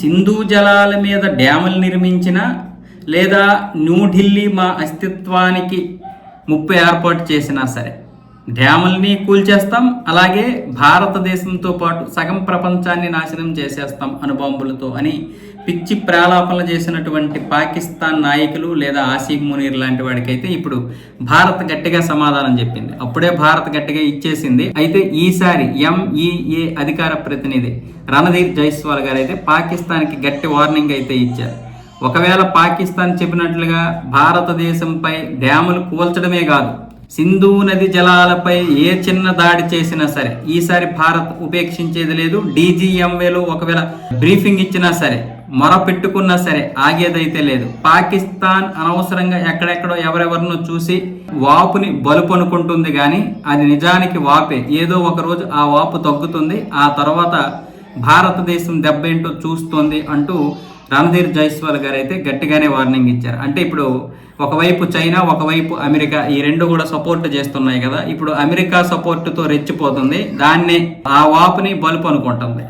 సింధు జలాల మీద డ్యాములు నిర్మించిన లేదా న్యూఢిల్లీ మా అస్తిత్వానికి ముప్పు ఏర్పాటు చేసినా సరే. డ్యాముల్ని కూల్చేస్తాం అలాగే భారతదేశంతో పాటు సగం ప్రపంచాన్ని నాశనం చేసేస్తాం అనుబాంబులతో అని పిచ్చి ప్రాలాపనలు చేసినటువంటి పాకిస్తాన్ నాయకులు లేదా ఆసిఫ్ మునీర్ లాంటి వాడికైతే ఇప్పుడు భారత్ గట్టిగా సమాధానం చెప్పింది. అప్పుడే భారత్ గట్టిగా ఇచ్చేసింది. అయితే ఈసారి ఎంఈఏ అధికార ప్రతినిధి రణధీర్ జైస్వాల్ గారు అయితే పాకిస్తాన్కి గట్టి వార్నింగ్ అయితే ఇచ్చారు. ఒకవేళ పాకిస్తాన్ చెప్పినట్లుగా భారతదేశంపై డ్యాములు కూల్చడమే కాదు సింధు నది జలాలపై ఏ చిన్న దాడి చేసినా సరే ఈసారి భారత్ ఉపేక్షించేది లేదు. డీజీఎంఏలో ఒకవేళ బ్రీఫింగ్ ఇచ్చినా సరే మొర పెట్టుకున్నా సరే ఆగేదైతే లేదు. పాకిస్తాన్ అనవసరంగా ఎక్కడెక్కడో ఎవరెవరినో చూసి వాపుని బలుపు అనుకుంటుంది కానీ అది నిజానికి వాపే. ఏదో ఒక రోజు ఆ వాపు తగ్గుతుంది ఆ తర్వాత భారతదేశం దెబ్బ ఏంటో చూస్తోంది అంటూ రణధీర్ జైస్వాల్ గారు అయితే గట్టిగానే వార్నింగ్ ఇచ్చారు. అంటే ఇప్పుడు ఒకవైపు చైనా ఒకవైపు అమెరికా ఈ రెండు కూడా సపోర్ట్ చేస్తున్నాయి కదా. ఇప్పుడు అమెరికా సపోర్ట్తో రెచ్చిపోతుంది. దాన్ని ఆ వాపుని బలుపు అనుకుంటుంది.